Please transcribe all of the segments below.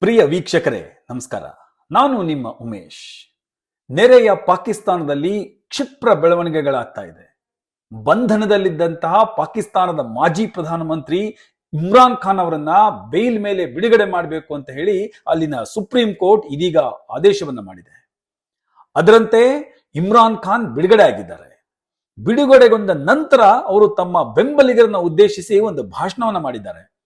ಪ್ರಿಯ ವೀಕ್ಷಕರೇ, ನಮಸ್ಕಾರ. ನಾನು ನಿಮ್ಮ ಉಮೇಶ್. ನೆರೆಯ ಪಾಕಿಸ್ತಾನದಲ್ಲಿ ಕ್ಷಿಪ್ರ ಬೆಳವಣಿಗೆಗಳಾಗ್ತಾ ಇದೆ. ಬಂಧನದಲ್ಲಿದ್ದಂತಹ ಪಾಕಿಸ್ತಾನದ ಮಾಜಿ ಪ್ರಧಾನಮಂತ್ರಿ ಇಮ್ರಾನ್ ಖಾನ್ ಅವರನ್ನ ಬೇಲ್ ಮೇಲೆ ಬಿಡುಗಡೆ ಮಾಡಬೇಕು ಅಂತ ಹೇಳಿ ಅಲ್ಲಿನ ಸುಪ್ರೀಂ ಕೋರ್ಟ್ ಇದೀಗ ಆದೇಶವನ್ನ ಮಾಡಿದೆ. ಅದರಂತೆ ಇಮ್ರಾನ್ ಖಾನ್ ಬಿಡುಗಡೆ ಆಗಿದ್ದಾರೆ. ಬಿಡುಗಡೆಗೊಂಡ ನಂತರ ಅವರು ತಮ್ಮ ಬೆಂಬಲಿಗರನ್ನ ಉದ್ದೇಶಿಸಿ ಒಂದು ಭಾಷಣವನ್ನ ಮಾಡಿದ್ದಾರೆ.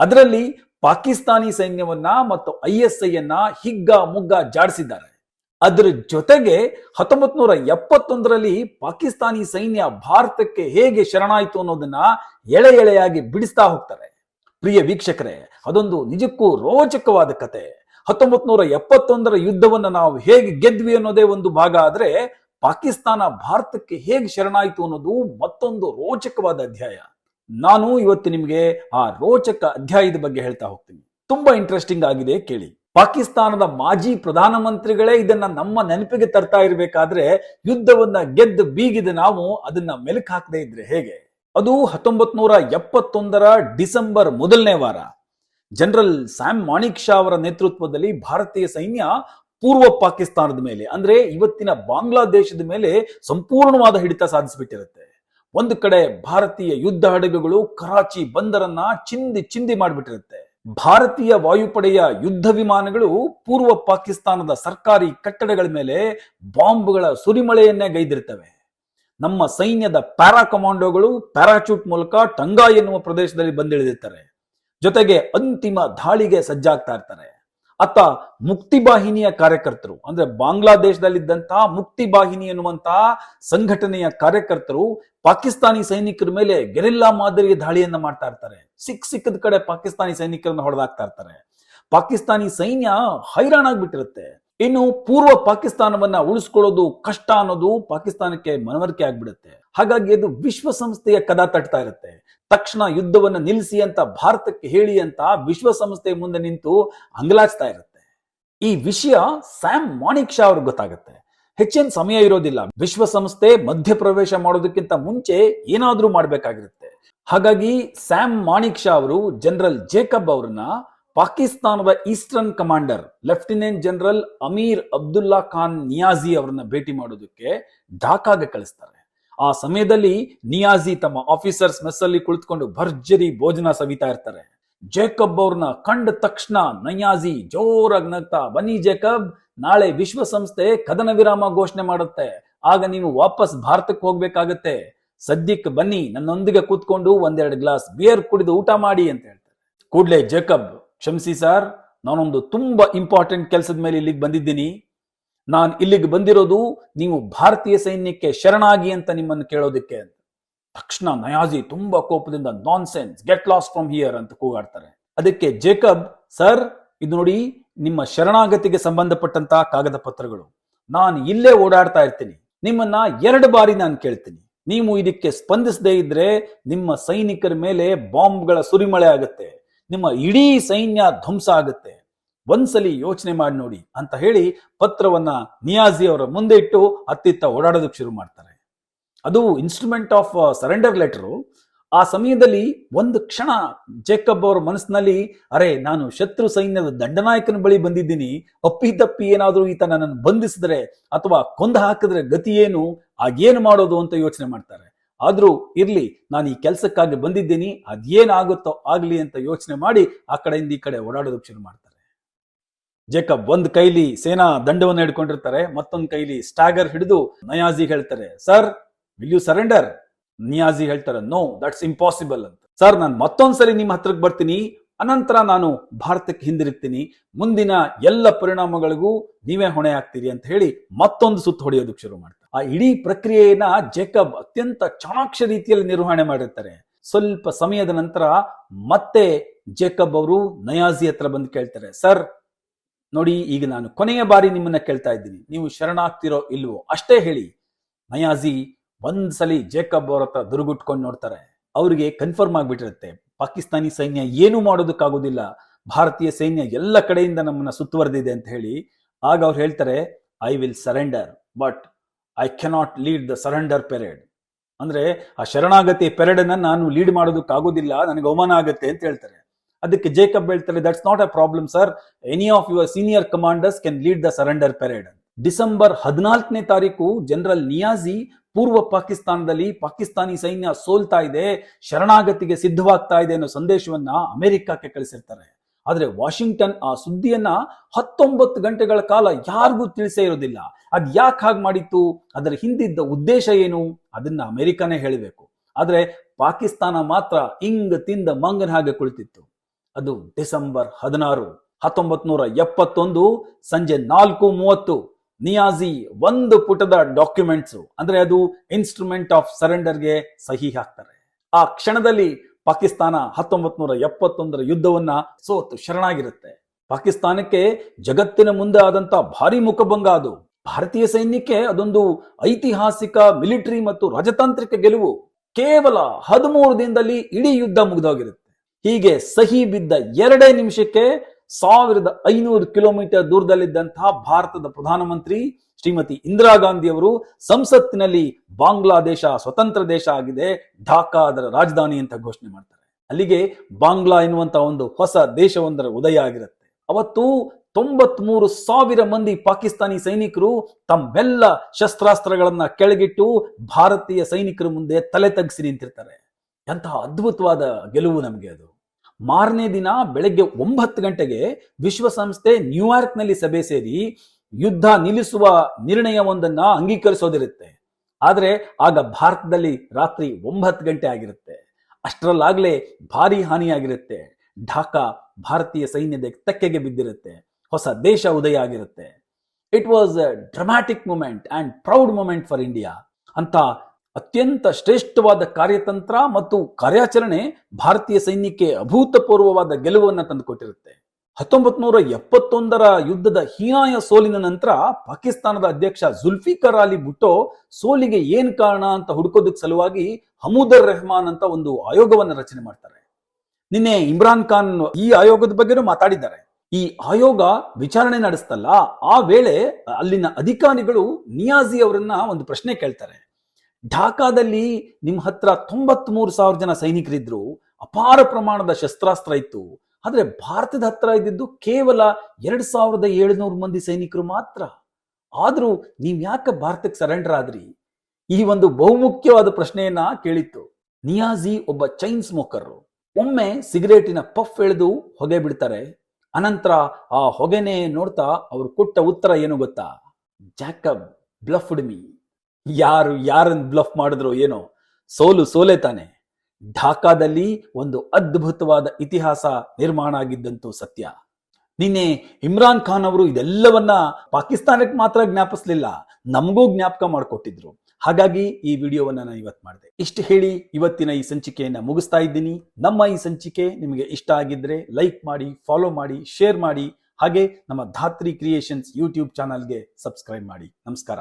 ಅದರಲ್ಲಿ ಪಾಕಿಸ್ತಾನಿ ಸೈನ್ಯವನ್ನ ಮತ್ತು ಐ ಎಸ್ ಐ ಅನ್ನ ಹಿಗ್ಗ ಮುಗ್ಗ ಜಾಡಿಸಿದ್ದಾರೆ. ಅದರ ಜೊತೆಗೆ ಹತ್ತೊಂಬತ್ ನೂರ ಎಪ್ಪತ್ತೊಂದರಲ್ಲಿ ಪಾಕಿಸ್ತಾನಿ ಸೈನ್ಯ ಭಾರತಕ್ಕೆ ಹೇಗೆ ಶರಣಾಯಿತು ಅನ್ನೋದನ್ನ ಎಳೆ ಎಳೆಯಾಗಿ ಬಿಡಿಸ್ತಾ ಹೋಗ್ತಾರೆ. ಪ್ರಿಯ ವೀಕ್ಷಕರೇ, ಅದೊಂದು ನಿಜಕ್ಕೂ ರೋಚಕವಾದ ಕತೆ. ಹತ್ತೊಂಬತ್ ನೂರ ಎಪ್ಪತ್ತೊಂದರ ಯುದ್ಧವನ್ನ ನಾವು ಹೇಗೆ ಗೆದ್ವಿ ಅನ್ನೋದೇ ಒಂದು ಭಾಗ, ಆದ್ರೆ ಪಾಕಿಸ್ತಾನ ಭಾರತಕ್ಕೆ ಹೇಗೆ ಶರಣಾಯಿತು ಅನ್ನೋದು ಮತ್ತೊಂದು ರೋಚಕವಾದ ಅಧ್ಯಾಯ. ನಾನು ಇವತ್ತು ನಿಮಗೆ ಆ ರೋಚಕ ಅಧ್ಯಾಯದ ಬಗ್ಗೆ ಹೇಳ್ತಾ ಹೋಗ್ತೀನಿ. ತುಂಬಾ ಇಂಟ್ರೆಸ್ಟಿಂಗ್ ಆಗಿದೆ ಕೇಳಿ. ಪಾಕಿಸ್ತಾನದ ಮಾಜಿ ಪ್ರಧಾನಮಂತ್ರಿಗಳೇ ಇದನ್ನ ನಮ್ಮ ನೆನಪಿಗೆ ತರ್ತಾ ಇರಬೇಕಾದ್ರೆ ಯುದ್ಧವನ್ನ ಗೆದ್ದು ಬೀಗಿದ ನಾವು ಅದನ್ನ ಮೆಲುಕು ಹಾಕದೇ ಇದ್ರೆ ಹೇಗೆ? ಅದು ಹತ್ತೊಂಬತ್ ನೂರ ಎಪ್ಪತ್ತೊಂದರ ಡಿಸೆಂಬರ್ ಮೊದಲನೇ ವಾರ. ಜನರಲ್ ಸ್ಯಾಮ್ ಮಾಣಿಕ್ ಶಾ ಅವರ ನೇತೃತ್ವದಲ್ಲಿ ಭಾರತೀಯ ಸೈನ್ಯ ಪೂರ್ವ ಪಾಕಿಸ್ತಾನದ ಮೇಲೆ, ಅಂದ್ರೆ ಇವತ್ತಿನ ಬಾಂಗ್ಲಾದೇಶದ ಮೇಲೆ ಸಂಪೂರ್ಣವಾದ ಹಿಡಿತ ಸಾಧಿಸಿಬಿಟ್ಟಿರುತ್ತೆ. ಒಂದು ಕಡೆ ಭಾರತೀಯ ಯುದ್ಧ ಹಡಗುಗಳು ಕರಾಚಿ ಬಂದರನ್ನ ಚಿಂದಿ ಚಿಂದಿ ಮಾಡಿಬಿಟ್ಟಿರುತ್ತೆ. ಭಾರತೀಯ ವಾಯುಪಡೆಯ ಯುದ್ಧ ವಿಮಾನಗಳು ಪೂರ್ವ ಪಾಕಿಸ್ತಾನದ ಸರ್ಕಾರಿ ಕಟ್ಟಡಗಳ ಮೇಲೆ ಬಾಂಬ್ಗಳ ಸುರಿಮಳೆಯನ್ನೇ ಗೈದಿರ್ತವೆ. ನಮ್ಮ ಸೈನ್ಯದ ಪ್ಯಾರಾ ಕಮಾಂಡೋಗಳು ಪ್ಯಾರಾಚೂಟ್ ಮೂಲಕ ಟಂಗಾ ಎನ್ನುವ ಪ್ರದೇಶದಲ್ಲಿ ಬಂದಿಳಿದಿರ್ತಾರೆ. ಜೊತೆಗೆ ಅಂತಿಮ ದಾಳಿಗೆ ಸಜ್ಜಾಗ್ತಾ ಇರ್ತಾರೆ. ಅತ್ತ ಮುಕ್ತಿವಾಹಿನಿಯ ಕಾರ್ಯಕರ್ತರು, ಅಂದ್ರೆ ಬಾಂಗ್ಲಾದೇಶದಲ್ಲಿದ್ದಂತಹ ಮುಕ್ತಿವಾಹಿನಿ ಎನ್ನುವಂತಹ ಸಂಘಟನೆಯ ಕಾರ್ಯಕರ್ತರು ಪಾಕಿಸ್ತಾನಿ ಸೈನಿಕರ ಮೇಲೆ ಗೆರಿಲ್ಲಾ ಮಾದರಿಯ ದಾಳಿಯನ್ನ ಮಾಡ್ತಾ ಇರ್ತಾರೆ. ಸಿಕ್ ಸಿಕ್ಕದ ಕಡೆ ಪಾಕಿಸ್ತಾನಿ ಸೈನಿಕರನ್ನ ಹೊಡೆದಾಕ್ತಾ ಇರ್ತಾರೆ. ಪಾಕಿಸ್ತಾನಿ ಸೈನ್ಯ ಹೈರಾಣಾಗ್ಬಿಟ್ಟಿರುತ್ತೆ. ಇನ್ನು ಪೂರ್ವ ಪಾಕಿಸ್ತಾನವನ್ನ ಉಳಿಸ್ಕೊಳ್ಳೋದು ಕಷ್ಟ ಅನ್ನೋದು ಪಾಕಿಸ್ತಾನಕ್ಕೆ ಮನವರಿಕೆ ಆಗ್ಬಿಡುತ್ತೆ. ಹಾಗಾಗಿ ಅದು ವಿಶ್ವಸಂಸ್ಥೆಯ ಕದ ತಟ್ತಾ ಇರುತ್ತೆ. ತಕ್ಷಣ ಯುದ್ಧವನ್ನ ನಿಲ್ಲಿಸಿ ಅಂತ ಭಾರತಕ್ಕೆ ಹೇಳಿ ಅಂತ ವಿಶ್ವಸಂಸ್ಥೆ ಮುಂದೆ ನಿಂತು ಅಂಗಲಾಚ್ತಾ ಇರುತ್ತೆ. ಈ ವಿಷಯ ಸ್ಯಾಮ್ ಮಾಣಿಕ್ ಶಾ ಅವ್ರಿಗೆ ಗೊತ್ತಾಗುತ್ತೆ. ಹೆಚ್ಚಿನ ಸಮಯ ಇರೋದಿಲ್ಲ. ವಿಶ್ವಸಂಸ್ಥೆ ಮಧ್ಯಪ್ರವೇಶ ಮಾಡೋದಕ್ಕಿಂತ ಮುಂಚೆ ಏನಾದ್ರೂ ಮಾಡ್ಬೇಕಾಗಿರುತ್ತೆ. ಹಾಗಾಗಿ ಸ್ಯಾಮ್ ಮಾಣಿಕ್ ಶಾ ಅವರು ಜನರಲ್ ಜೇಕಬ್ ಅವರನ್ನ ಪಾಕಿಸ್ತಾನದ eastern commander, lieutenant general Amir Abdullah Khan Niazi ಅವರನ್ನ ಭೇಟಿ ಮಾಡೋದಕ್ಕೆ ಢಾಕಾಗೆ ಕಳಿಸ್ತಾರೆ. ಆ ಸಮಯದಲ್ಲಿ ನಿಯಾಜಿ ತಮ್ಮ ಆಫೀಸರ್ಸ್ ಮೆಸ್ ಅಲ್ಲಿ ಕುಳಿತುಕೊಂಡು ಭರ್ಜರಿ ಭೋಜನ ಸವಿತಾ ಇರ್ತಾರೆ. ಜೇಕಬ್ ಅವ್ರನ್ನ ಕಂಡ ತಕ್ಷಣ ನಯಾಜಿ ಜೋರಾಗಿ ನಗ್ತಾ, ಬನ್ನಿ ಜೇಕಬ್, ನಾಳೆ ವಿಶ್ವಸಂಸ್ಥೆ ಕದನ ವಿರಾಮ ಘೋಷಣೆ ಮಾಡುತ್ತೆ, ಆಗ ನೀವು ವಾಪಸ್ ಭಾರತಕ್ಕೆ ಹೋಗ್ಬೇಕಾಗತ್ತೆ. ಸದ್ಯಕ್ಕೆ ಬನ್ನಿ, ನನ್ನೊಂದಿಗೆ ಕೂತ್ಕೊಂಡು ಒಂದೆರಡು ಗ್ಲಾಸ್ ಬಿಯರ್ ಕುಡಿದು ಊಟ ಮಾಡಿ ಅಂತ ಹೇಳ್ತಾರೆ. ಕೂಡ್ಲೆ ಜೇಕಬ್ ಕ್ಷಮಿಸಿ ಸರ್, ನಾನೊಂದು ತುಂಬಾ ಇಂಪಾರ್ಟೆಂಟ್ ಕೆಲಸದ ಮೇಲೆ ಇಲ್ಲಿಗೆ ಬಂದಿದ್ದೀನಿ. ನಾನು ಇಲ್ಲಿಗೆ ಬಂದಿರೋದು ನೀವು ಭಾರತೀಯ ಸೈನ್ಯಕ್ಕೆ ಶರಣಾಗಿ ಅಂತ ನಿಮ್ಮನ್ನು ಕೇಳೋದಕ್ಕೆ ತಕ್ಷಣ ನಯಾಜಿ ತುಂಬಾ ಕೋಪದಿಂದ nonsense get lost from here ಅಂತ ಕೂಗಾಡ್ತಾರೆ. ಅದಕ್ಕೆ ಜೇಕಬ್, ಸರ್, ಇದು ನೋಡಿ, ನಿಮ್ಮ ಶರಣಾಗತಿಗೆ ಸಂಬಂಧಪಟ್ಟಂತಹ ಕಾಗದ ಪತ್ರಗಳು. ನಾನು ಇಲ್ಲೇ ಓಡಾಡ್ತಾ ಇರ್ತೀನಿ. ನಿಮ್ಮನ್ನ ಎರಡು ಬಾರಿ ನಾನು ಕೇಳ್ತೀನಿ. ನೀವು ಇದಕ್ಕೆ ಸ್ಪಂದಿಸದೇ ಇದ್ರೆ ನಿಮ್ಮ ಸೈನಿಕರ ಮೇಲೆ ಬಾಂಬ್ಗಳ ಸುರಿಮಳೆ ಆಗುತ್ತೆ. ನಿಮ್ಮ ಇಡೀ ಸೈನ್ಯ ಧ್ವಂಸ ಆಗುತ್ತೆ. ಒಂದ್ಸಲಿ ಯೋಚನೆ ಮಾಡಿ ನೋಡಿ ಅಂತ ಹೇಳಿ ಪತ್ರವನ್ನ ನಿಯಾಜಿ ಅವರ ಮುಂದೆ ಇಟ್ಟು ಅತ್ತಿತ್ತ ಓಡಾಡೋದಕ್ಕೆ ಶುರು ಮಾಡ್ತಾರೆ. ಅದು ಇನ್ಸ್ಟ್ರೂಮೆಂಟ್ ಆಫ್ ಸರೆಂಡರ್ ಲೆಟರ್ ಆ ಸಮಯದಲ್ಲಿ ಒಂದು ಕ್ಷಣ ಜೇಕಬ್ ಅವರ ಮನಸ್ಸಿನಲ್ಲಿ, ಅರೆ, ನಾನು ಶತ್ರು ಸೈನ್ಯದ ದಂಡನಾಯಕನ ಬಳಿ ಬಂದಿದ್ದೀನಿ. ಅಪ್ಪಿ ತಪ್ಪಿ ಏನಾದ್ರೂ ಈತ ನನ್ನನ್ನು ಬಂಧಿಸಿದ್ರೆ ಅಥವಾ ಕೊಂದ ಹಾಕಿದ್ರೆ ಗತಿ ಏನು? ಆಗೇನು ಮಾಡೋದು? ಅಂತ ಯೋಚನೆ ಮಾಡ್ತಾರೆ. ಆದ್ರೂ ಇರ್ಲಿ, ನಾನು ಈ ಕೆಲಸಕ್ಕಾಗಿ ಬಂದಿದ್ದೀನಿ ಅದೇನಾಗುತ್ತೋ ಆಗ್ಲಿ ಅಂತ ಯೋಚನೆ ಮಾಡಿ ಆ ಕಡೆಯಿಂದ ಈ ಕಡೆ ಓಡಾಡೋದಕ್ಕೆ ಶುರು ಮಾಡ್ತಾರೆ. ಜೇಕಬ್ ಒಂದ್ ಕೈಲಿ ಸೇನಾ ದಂಡವನ್ನು ಹಿಡ್ಕೊಂಡಿರ್ತಾರೆ, ಮತ್ತೊಂದ್ ಕೈಲಿ ಸ್ಟಾಗರ್ ಹಿಡಿದು ನಯಾಜಿ ಹೇಳ್ತಾರೆ sir will you surrender Niazi ಹೇಳ್ತಾರೆ ನೋ ದಟ್ಸ್ ಇಂಪಾಸಿಬಲ್ ಅಂತ. ಸರ್ ನಾನು ಮತ್ತೊಂದ್ಸರಿ ನಿಮ್ಮ ಹತ್ರಕ್ಕೆ ಬರ್ತೀನಿ, ಅನಂತರ ನಾನು ಭಾರತಕ್ಕೆ ಹಿಂದಿರುಗ್ತೀನಿ, ಮುಂದಿನ ಎಲ್ಲ ಪರಿಣಾಮಗಳಿಗೂ ನೀವೇ ಹೊಣೆ ಆಗ್ತೀರಿ ಅಂತ ಹೇಳಿ ಮತ್ತೊಂದು ಸುತ್ತು ಹೊಡೆಯೋದಕ್ಕೆ ಶುರು ಮಾಡ್ತಾರೆ. ಆ ಇಡೀ ಪ್ರಕ್ರಿಯೆಯನ್ನ ಜೇಕಬ್ ಅತ್ಯಂತ ಚಾಣಾಕ್ಷ ರೀತಿಯಲ್ಲಿ ನಿರ್ವಹಣೆ ಮಾಡಿರ್ತಾರೆ. ಸ್ವಲ್ಪ ಸಮಯದ ನಂತರ ಮತ್ತೆ ಜೇಕಬ್ ಅವರು ನಯಾಜಿ ಹತ್ರ ಬಂದು ಕೇಳ್ತಾರೆ, ಸರ್, ನೋಡಿ, ಈಗ ನಾನು ಕೊನೆಯ ಬಾರಿ ನಿಮ್ಮನ್ನ ಕೇಳ್ತಾ ಇದ್ದೀನಿ. ನೀವು ಶರಣಾಗ್ತಿರೋ ಇಲ್ವೋ? ಅಷ್ಟೇ ಹೇಳಿ. ನಯಾಜಿ ಒಂದ್ಸಲಿ ಜೇಕಬ್ ಅವ್ರ ಹತ್ರ ದುರುಗುಟ್ಕೊಂಡು ನೋಡ್ತಾರೆ. ಅವರಿಗೆ ಕನ್ಫರ್ಮ್ ಆಗ್ಬಿಟ್ಟಿರುತ್ತೆ, ಪಾಕಿಸ್ತಾನಿ ಸೈನ್ಯ ಏನು ಮಾಡೋದಕ್ಕಾಗೋದಿಲ್ಲ. ಭಾರತೀಯ ಸೈನ್ಯ ಎಲ್ಲ ಕಡೆಯಿಂದ ನಮ್ಮನ್ನ ಸುತ್ತುವರೆದಿದೆ ಅಂತ ಹೇಳಿ. ಆಗ ಅವ್ರು ಹೇಳ್ತಾರೆ I will surrender but I cannot lead the surrender parade ಅಂದ್ರೆ ಆ ಶರಣಾಗತಿ ಪೆರೇಡ್ ಅನ್ನ ನಾನು ಲೀಡ್ ಮಾಡೋದಕ್ಕಾಗೋದಿಲ್ಲ, ನನಗೆ ಅವಮಾನ ಆಗುತ್ತೆ ಅಂತ ಹೇಳ್ತಾರೆ. ಅದಕ್ಕೆ ಜೇಕಬ್ ಹೇಳ್ತಾರೆ that's not a problem sir any of your senior commanders can lead the surrender parade December ಹದಿನಾಲ್ಕನೇ ತಾರೀಕು ಜನರಲ್ ನಿಯಾಜಿ ಪೂರ್ವ ಪಾಕಿಸ್ತಾನದಲ್ಲಿ ಪಾಕಿಸ್ತಾನಿ ಸೈನ್ಯ ಸೋಲ್ತಾ ಇದೆ, ಶರಣಾಗತಿಗೆ ಸಿದ್ಧವಾಗ್ತಾ ಇದೆ ಅನ್ನೋ ಸಂದೇಶವನ್ನ ಅಮೆರಿಕಕ್ಕೆ ಕಳಿಸಿರ್ತಾರೆ. ಆದ್ರೆ ವಾಷಿಂಗ್ಟನ್ ಆ ಸುದ್ದಿಯನ್ನ ಹತ್ತೊಂಬತ್ತು ಗಂಟೆಗಳ ಕಾಲ ಯಾರಿಗೂ ತಿಳಿಸೇ ಇರೋದಿಲ್ಲ. ಅದ್ ಯಾಕೆ ಹಾಗೆ ಮಾಡಿತ್ತು? ಅದರ ಹಿಂದಿದ್ದ ಉದ್ದೇಶ ಏನು? ಅದನ್ನ ಅಮೆರಿಕನೇ ಹೇಳಬೇಕು. ಆದ್ರೆ ಪಾಕಿಸ್ತಾನ ಮಾತ್ರ ಇಂಗ್ ತಿಂದ ಮಂಗನ ಹಾಗೆ ಕುಳಿತಿತ್ತು. ಅದು ಡಿಸೆಂಬರ್ ಹದಿನಾರು ಹತ್ತೊಂಬತ್ ನೂರ ಎಪ್ಪತ್ತೊಂದು, ಸಂಜೆ ನಾಲ್ಕು ಮೂವತ್ತು, ನಿಯಾಜಿ ಒಂದು ಪುಟದ ಡಾಕ್ಯುಮೆಂಟ್ಸ್. ಅಂದ್ರೆ ಅದು ಇನ್ಸ್ಟ್ರೂಮೆಂಟ್ ಆಫ್ ಸರೆಂಡರ್ಗೆ ಸಹಿ ಹಾಕ್ತಾರೆ. ಆ ಕ್ಷಣದಲ್ಲಿ ಪಾಕಿಸ್ತಾನ ಹತ್ತೊಂಬತ್ ನೂರ ಎಪ್ಪತ್ತೊಂದರ ಯುದ್ಧವನ್ನ ಸೋತು ಶರಣಾಗಿರುತ್ತೆ. ಪಾಕಿಸ್ತಾನಕ್ಕೆ ಜಗತ್ತಿನ ಮುಂದೆ ಆದಂತ ಭಾರಿ ಮುಖಭಂಗ ಅದು. ಭಾರತೀಯ ಸೈನ್ಯಕ್ಕೆ ಅದೊಂದು ಐತಿಹಾಸಿಕ, ಮಿಲಿಟರಿ ಮತ್ತು ರಾಜತಾಂತ್ರಿಕ ಗೆಲುವು ಕೇವಲ ಹದಿಮೂರು ದಿನದಲ್ಲಿ ಇಡೀ ಯುದ್ಧ ಮುಗಿದೋಗಿರುತ್ತೆ. ಹೀಗೆ ಸಹಿ ಬಿದ್ದ ಎರಡೇ ನಿಮಿಷಕ್ಕೆ ಸಾವಿರದ ಐನೂರು ಕಿಲೋಮೀಟರ್ ದೂರದಲ್ಲಿದ್ದಂತಹ ಭಾರತದ ಪ್ರಧಾನಮಂತ್ರಿ ಶ್ರೀಮತಿ ಇಂದಿರಾ ಗಾಂಧಿ ಅವರು ಸಂಸತ್ತಿನಲ್ಲಿ ಬಾಂಗ್ಲಾದೇಶ ಸ್ವತಂತ್ರ ದೇಶ ಆಗಿದೆ, ಢಾಕಾ ಅದರ ರಾಜಧಾನಿ ಅಂತ ಘೋಷಣೆ ಮಾಡ್ತಾರೆ. ಅಲ್ಲಿಗೆ ಬಾಂಗ್ಲಾ ಎನ್ನುವಂತಹ ಒಂದು ಹೊಸ ದೇಶವೊಂದರ ಉದಯ ಆಗಿರುತ್ತೆ. ಅವತ್ತು ತೊಂಬತ್ ಮೂರು ಸಾವಿರ ಮಂದಿ ಪಾಕಿಸ್ತಾನಿ ಸೈನಿಕರು ತಮ್ಮೆಲ್ಲ ಶಸ್ತ್ರಾಸ್ತ್ರಗಳನ್ನ ಕೆಳಗಿಟ್ಟು ಭಾರತೀಯ ಸೈನಿಕರ ಮುಂದೆ ತಲೆ ತಗ್ಸಿ ನಿಂತಿರ್ತಾರೆ ಎಂತಹ ಅದ್ಭುತವಾದ ಗೆಲುವು ನಮಗೆ ಅದು. ಮಾರನೇ ದಿನ ಬೆಳಗ್ಗೆ ಒಂಬತ್ತು ಗಂಟೆಗೆ ವಿಶ್ವಸಂಸ್ಥೆ ನ್ಯೂಯಾರ್ಕ್ನಲ್ಲಿ ಸಭೆ ಸೇರಿ ಯುದ್ಧ ನಿಲ್ಲಿಸುವ ನಿರ್ಣಯವೊಂದನ್ನ ಅಂಗೀಕರಿಸೋದಿರುತ್ತೆ. ಆದ್ರೆ ಆಗ ಭಾರತದಲ್ಲಿ ರಾತ್ರಿ ಒಂಬತ್ತು ಗಂಟೆ ಆಗಿರುತ್ತೆ. ಅಷ್ಟರಲ್ಲಾಗ್ಲೇ ಭಾರಿ ಹಾನಿಯಾಗಿರುತ್ತೆ. ಢಾಕಾ ಭಾರತೀಯ ಸೈನ್ಯದ ತೆಕ್ಕೆಗೆ ಬಿದ್ದಿರುತ್ತೆ. ಹೊಸ ದೇಶ ಉದಯ ಆಗಿರುತ್ತೆ. It was dramatic moment and proud moment for India ಅಂತ ಅತ್ಯಂತ ಶ್ರೇಷ್ಠವಾದ ಕಾರ್ಯತಂತ್ರ ಮತ್ತು ಕಾರ್ಯಾಚರಣೆ ಭಾರತೀಯ ಸೈನ್ಯಕ್ಕೆ ಅಭೂತಪೂರ್ವವಾದ ಗೆಲುವನ್ನು ತಂದುಕೊಟ್ಟಿರುತ್ತೆ. ಹತ್ತೊಂಬತ್ ನೂರ ಎಪ್ಪತ್ತೊಂದರ ಯುದ್ಧದ ಹೀನಾಯ ಸೋಲಿನ ನಂತರ ಪಾಕಿಸ್ತಾನದ ಅಧ್ಯಕ್ಷ ಜುಲ್ಫಿಕರ್ ಅಲಿ ಭುಟ್ಟೋ ಸೋಲಿಗೆ ಏನ್ ಕಾರಣ ಅಂತ ಹುಡುಕೋದಕ್ಕೆ ಸಲುವಾಗಿ ಹಮೂದರ್ ರೆಹಮಾನ್ ಅಂತ ಒಂದು ಆಯೋಗವನ್ನು ರಚನೆ ಮಾಡ್ತಾರೆ. ನಿನ್ನೆ ಇಮ್ರಾನ್ ಖಾನ್ ಈ ಆಯೋಗದ ಬಗ್ಗೆನೂ ಮಾತಾಡಿದ್ದಾರೆ. ಈ ಆಯೋಗ ವಿಚಾರಣೆ ನಡೆಸ್ತಲ್ಲ, ಆ ವೇಳೆ ಅಲ್ಲಿನ ಅಧಿಕಾರಿಗಳು ನಿಯಾಜಿ ಅವರನ್ನ ಒಂದು ಪ್ರಶ್ನೆ ಕೇಳ್ತಾರೆ. ಢಾಕಾದಲ್ಲಿ ನಿಮ್ಮ ಹತ್ರ ತೊಂಬತ್ ಮೂರು ಸಾವಿರ ಜನ ಸೈನಿಕರಿದ್ರು, ಅಪಾರ ಪ್ರಮಾಣದ ಶಸ್ತ್ರಾಸ್ತ್ರ ಇತ್ತು. ಆದ್ರೆ ಭಾರತದ ಹತ್ರ ಇದ್ದಿದ್ದು ಕೇವಲ ಎರಡ್ ಸಾವಿರದ ಏಳುನೂರು ಮಂದಿ ಸೈನಿಕರು ಮಾತ್ರ. ಆದ್ರೂ ನೀವ್ ಯಾಕೆ ಭಾರತಕ್ಕೆ ಸರೆಂಡರ್ ಆದ್ರಿ ಈ ಒಂದು ಬಹುಮುಖ್ಯವಾದ ಪ್ರಶ್ನೆಯನ್ನ ಕೇಳಿತ್ತು. ನಿಯಾಜಿ ಒಬ್ಬ ಚೈನ್ ಸ್ಮೋಕರ್. ಒಮ್ಮೆ ಸಿಗರೇಟಿನ ಪಫ್ ಎಳೆದು ಹೊಗೆ ಬಿಡ್ತಾರೆ. ಅನಂತರ ಆ ಹೊಗೆನೆ ನೋಡ್ತಾ ಅವರು ಕೊಟ್ಟ ಉತ್ತರ ಏನು ಗೊತ್ತಾ? ಜಾಕಬ್ ಬ್ಲಫ್ಡ್ ಮೀ ಯಾರು ಯಾರನ್ನ ಬ್ಲಫ್ ಮಾಡಿದ್ರು ಏನೋ? ಸೋಲು ಸೋಲೆ ತಾನೆ. ಢಾಕಾದಲ್ಲಿ ಒಂದು ಅದ್ಭುತವಾದ ಇತಿಹಾಸ ನಿರ್ಮಾಣ ಆಗಿದ್ದಂತೂ ಸತ್ಯ. ನಿನ್ನೆ ಇಮ್ರಾನ್ ಖಾನ್ ಅವರು ಇದೆಲ್ಲವನ್ನ ಪಾಕಿಸ್ತಾನಕ್ಕೆ ಮಾತ್ರ ಜ್ಞಾಪಿಸ್ಲಿಲ್ಲ. ನಮಗೂ ಜ್ಞಾಪಕ ಮಾಡಿಕೊಟ್ಟಿದ್ರು. ಹಾಗಾಗಿ ಈ ವಿಡಿಯೋವನ್ನ ನಾನು ಇವತ್ತು ಮಾಡಿದೆ. ಇಷ್ಟು ಹೇಳಿ ಇವತ್ತಿನ ಈ ಸಂಚಿಕೆಯನ್ನ ಮುಗಿಸ್ತಾ ಇದ್ದೀನಿ. ನಮ್ಮ ಈ ಸಂಚಿಕೆ ನಿಮಗೆ ಇಷ್ಟ ಆಗಿದ್ರೆ ಲೈಕ್ ಮಾಡಿ ಫಾಲೋ ಮಾಡಿ ಶೇರ್ ಮಾಡಿ, ಹಾಗೆ ನಮ್ಮ ಧಾತ್ರಿ ಕ್ರಿಯೇಷನ್ಸ್ ಯೂಟ್ಯೂಬ್ ಚಾನಲ್ಗೆ ಸಬ್ಸ್ಕ್ರೈಬ್ ಮಾಡಿ. ನಮಸ್ಕಾರ.